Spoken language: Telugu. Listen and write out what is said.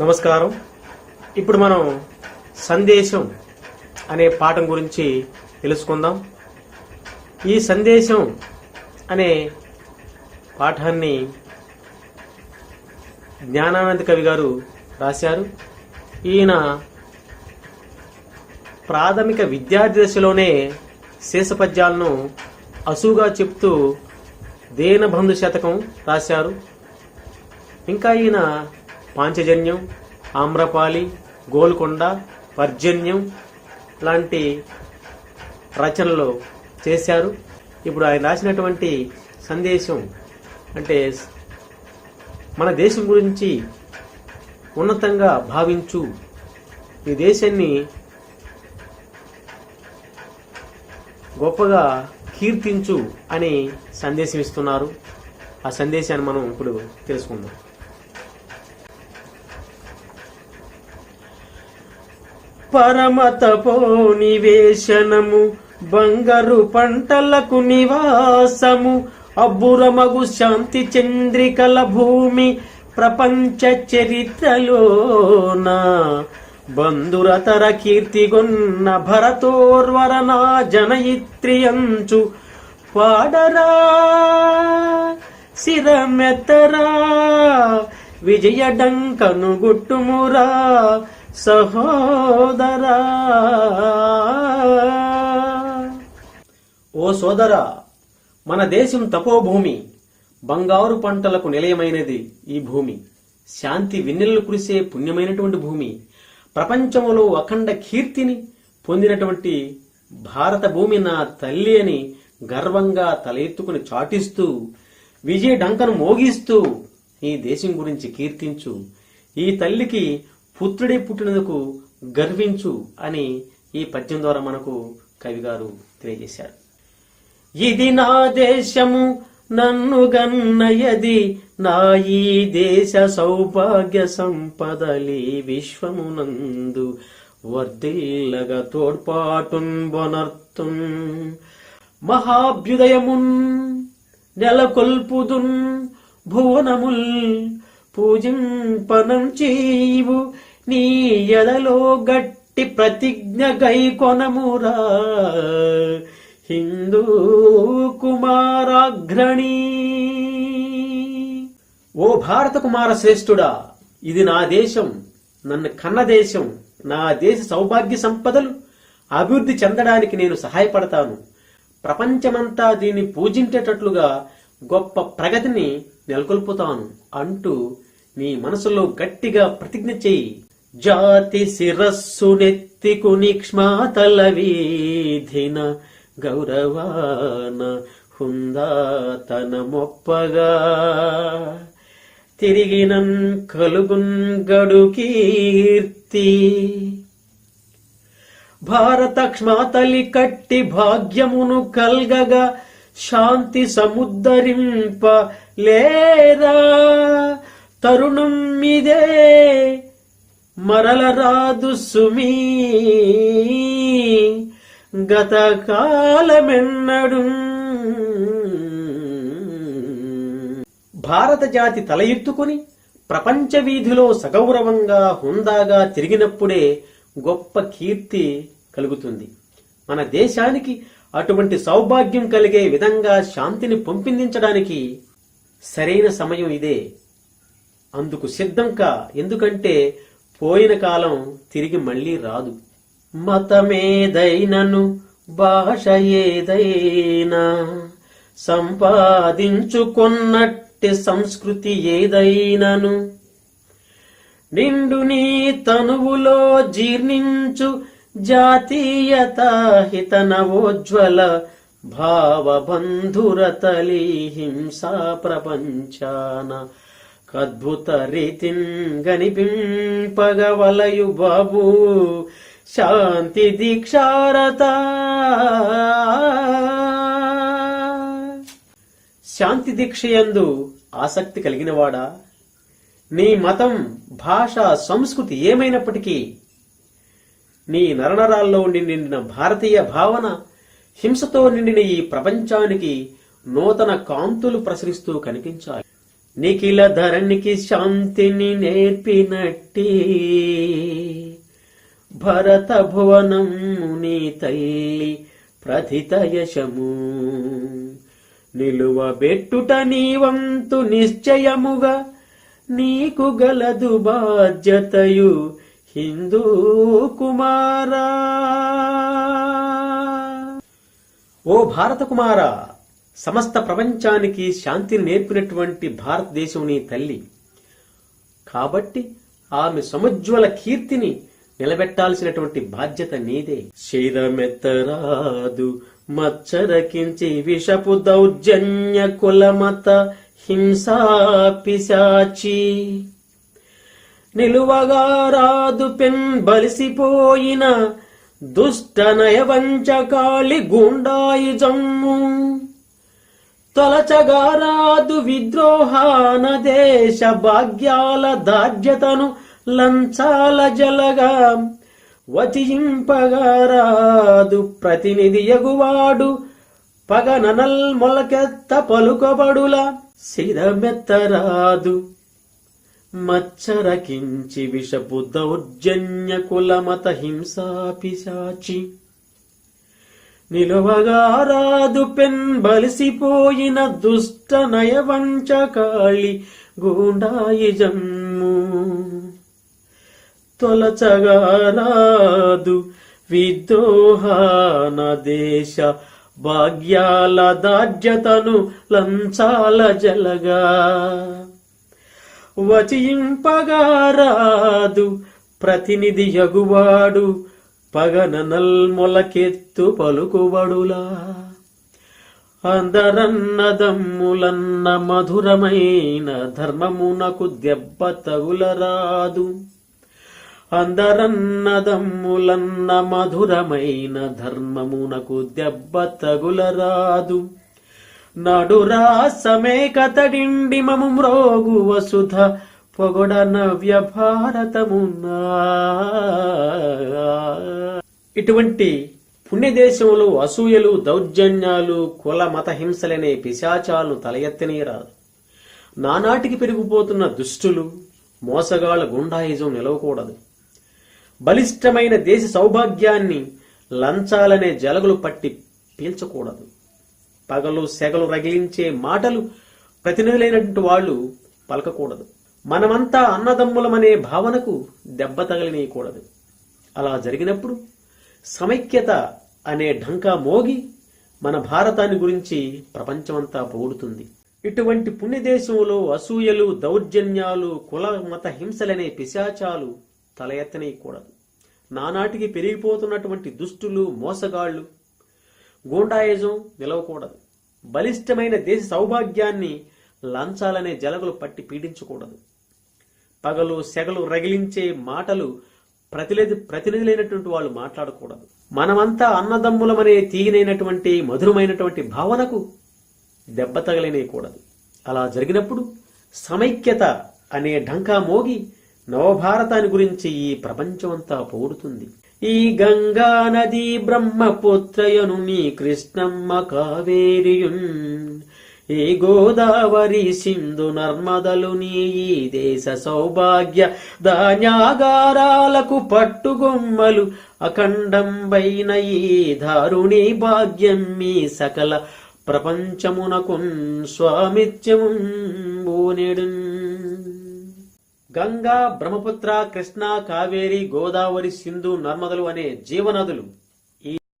నమస్కారం. ఇప్పుడు మనం సందేశం అనే పాఠం గురించి తెలుసుకుందాం. ఈ సందేశం అనే పాఠాన్ని జ్ఞానానంద కవి గారు రాశారు. ఈయన ప్రాథమిక విద్యార్థి దశలోనే శేషపద్యాలను అసుగా చెప్తూ దేనబంధు శతకం రాశారు. ఇంకా ఈయన పాంచజన్యం ఆమ్రపాలి గోల్కొండ పర్జన్యం లాంటి రచనలు చేశారు. ఇప్పుడు ఆయన రాసినటువంటి సందేశం అంటే మన దేశం గురించి ఉన్నతంగా భావించు. ఈ దేశాన్ని గొప్పగా కీర్తించు అని సందేశం ఇస్తున్నారు. ఆ సందేశాన్ని మనం ఇప్పుడు తెలుసుకుందాం. పరమతపో నివేశనము బంగారు పంటలకు నివాసము అబ్బురమగు శాంతి చంద్రికల భూమి ప్రపంచ చరిత్రలోన. బంధురతర కీర్తిగొన్న భరతోర్వరనా జనయిత్రియంచు పాడరా శిరమెత్తరా విజయడంకను గుట్టుమురా సహోదరా. ఓ సోదరా మన దేశం తపోభూమి బంగారు పంటలకు నిలయమైనది ఈ భూమి. శాంతి వెన్నెల్లు కురిసే పుణ్యమైనటువంటి భూమి. ప్రపంచంలో అఖండ కీర్తిని పొందినటువంటి భారత భూమి నా తల్లి అని గర్వంగా తల ఎత్తుకుని చాటిస్తూ విజయ డంకను మోగిస్తూ ఈ దేశం గురించి కీర్తించు. ఈ తల్లికి పుత్రుడే పుట్టినందుకు గర్వించు అని ఈ పద్యం ద్వారా మనకు కవిగారు తెలియజేశారు. ఇది నా దేశము నన్ను గన్నయది. నా ఈ దేశ సౌభాగ్య సంపదలి విశ్వమునందు వర్ధిల్లగా తోడ్పాటున్ బొనర్తున్. మహాభ్యుదయమున్ నెలకొల్పుదున్ భువనముల్ పూజింపనం చేయు నీ ఎడలో గట్టి ప్రతిజ్ఞ గైకొనమురా హిందూ కుమారాగ్రణి. ఓ భారత కుమార శ్రేష్ఠుడా ఇది నా దేశం నన్ను కన్న దేశం నా దేశ సౌభాగ్య సంపదలు అభివృద్ధి చెందడానికి నేను సహాయపడతాను. ప్రపంచమంతా దీన్ని పూజించేటట్లుగా గొప్ప ప్రగతిని నెలకొల్పుతాను అంటూ నీ మనసులో గట్టిగా ప్రతిజ్ఞ చెయ్యి జాతి శిరస్సు నెత్తికుని క్ష్మాతల వీధిన గౌరవాన హుందాతన మొప్పగా తిరిగినం కలుగున్ గడు కీర్తి భారత క్షమాతలి కట్టి భాగ్యమును కల్గగా శాంతి సముద్దరింప లేరా తరుణం ఇదే మరల రాదు సుమీ. గత కాలమెన్నడు భారత జాతి తల ఎత్తుకుని ప్రపంచ వీధిలో సగౌరవంగా హుందాగా తిరిగినప్పుడే గొప్ప కీర్తి కలుగుతుంది. మన దేశానికి అటువంటి సౌభాగ్యం కలిగే విధంగా శాంతిని పంపిందించడానికి సరైన సమయం ఇదే. అందుకు సిద్ధం కా ఎందుకంటే పోయిన కాలం తిరిగి మళ్ళీ రాదు. మతమేదైనను భాష ఏదైనా సంపాదించుకున్నట్టి సంస్కృతి ఏదైనను. నిండు నీ తనువులో జీర్ణించు జాతీయత హితనవోజ్వల భావబంధురతలి హింసా ప్రపంచాన అద్భుత రీతిన్ గనిపింపగవలయు బాబు. శాంతి దీక్షారత. శాంతి దీక్షయందు ఆసక్తి కలిగినవాడా? నీ మతం భాష సంస్కృతి ఏమైనప్పటికీ నీ నరనరాల్లో నిండిన భారతీయ భావన హింసతో నిండిన ఈ ప్రపంచానికి నూతన కాంతులు ప్రసరిస్తూ కనిపించాలి నిఖిల ధరణికి శాంతిని నేర్పినట్టి భరత భువనం నీ తల్లి ప్రథిత యశము. నిలువబెట్టుట నీ వంతు నిశ్చయముగా నీకు గలదు బాధ్యతయు హిందూ కుమారా. ఓ భారత కుమారా సమస్త ప్రపంచానికి శాంతిని నేర్పినటువంటి భారతదేశం నీ తల్లి. కాబట్టి ఆమె సముజ్వల కీర్తిని నిలబెట్టాల్సినటువంటి బాధ్యత నీదే. శిరమెత్తరాదు మచ్చరకించి విషపు దౌర్జన్య కులమత హింసా పిశాచి. నిలువగా రాదు పెన్ బలిసిపోయిన దుష్ట నయవంచకాళి గుండాయి జమ్ము. తొలచగారాదు విద్రోహాన దేశ భాగ్యాల దాడ్యతను లంచాల జలగా వచింపగారాదు ప్రతినిధి ఎగువాడు పగననల్ మొలకెత్త పలుకబడుల శిరమెత్తరాదు మచ్చరకించి విషపు దౌర్జన్య కులమత హింసా పిశాచి నిలువగారాదు పెన్ బలిసిపోయిన దుష్ట నయవంచకాళి గూండాయి జమ్ము. తొలచగా రాదు విద్రోహాన దేశ భాగ్యాల దాడ్యతను లంచాల జలగా. వచింపగా రాదు ప్రతినిధి యగువాడు పగన నల్మొలకెత్తు పలుకుబడులా. అందరన్నదమ్ములన్న మధురమైన ధర్మమునకు దెబ్బ తగులరాదు. అందరన్నదమ్ములన్న మధురమైన ధర్మమునకు దెబ్బ తగులరాదు. నడురా సమేకతడిండి మము మ్రోగు వసుధ పొగడ నవ్య భారతమున్నా ఇటువంటి పుణ్యదేశంలో అసూయలు దౌర్జన్యాలు కుల మత హింసలనే పిశాచాలను తల ఎత్తనీయరాదు నానాటికి పెరిగిపోతున్న దుష్టులు మోసగాళ్ళ గుండాయిజం నిలవకూడదు. బలిష్టమైన దేశ సౌభాగ్యాన్ని లంచాలనే జలగులు పట్టి పీల్చకూడదు. పగలు సెగలు రగిలించే మాటలు ప్రతినిధులైనటువంటి వాళ్ళు పలకకూడదు. మనమంతా అన్నదమ్ములమనే భావనకు దెబ్బ తగలనీయకూడదు. అలా జరిగినప్పుడు సమైక్యత అనే ఢంకా మోగి మన భారతాన్ని గురించి ప్రపంచమంతా పొగుడుతుంది. ఇటువంటి పుణ్యదేశంలో అసూయలు దౌర్జన్యాలు కుల మత హింసలనే పిశాచాలు తల ఎత్తనేయకూడదు. నానాటికి పెరిగిపోతున్నటువంటి దుష్టులు మోసగాళ్ళు గూండాయిజం నిలవకూడదు. బలిష్టమైన దేశ సౌభాగ్యాన్ని లంచాలనే జలగలు పట్టి పీడించకూడదు. పగలు సెగలు రగిలించే మాటలు ప్రతినిధి ప్రతినిధులైనటువంటి వాళ్ళు మాట్లాడకూడదు. మనమంతా అన్నదమ్ములమనే తీయనైనటువంటి మధురమైనటువంటి భావనకు దెబ్బ తగలనేయకూడదు అలా జరిగినప్పుడు సమైక్యత అనే ఢంకా మోగి నవభారతాన్ని గురించి ఈ ప్రపంచమంతా పొగుడుతుంది ఈ గంగా నది బ్రహ్మపుత్రయను నీ కృష్ణమ్మ కావేరియున్ ఏ గోదావరి సింధు నర్మదలు నీ ఈ దేశ సౌభాగ్య ధాన్యాగారాలకు పట్టుగొమ్మలు. అఖండంబైన ఈ దారుణి భాగ్యం మీ సకల ప్రపంచమునకు స్వామిత్యము గంగా బ్రహ్మపుత్ర కృష్ణ కావేరి గోదావరి సింధు నర్మదలు అనే జీవనదులు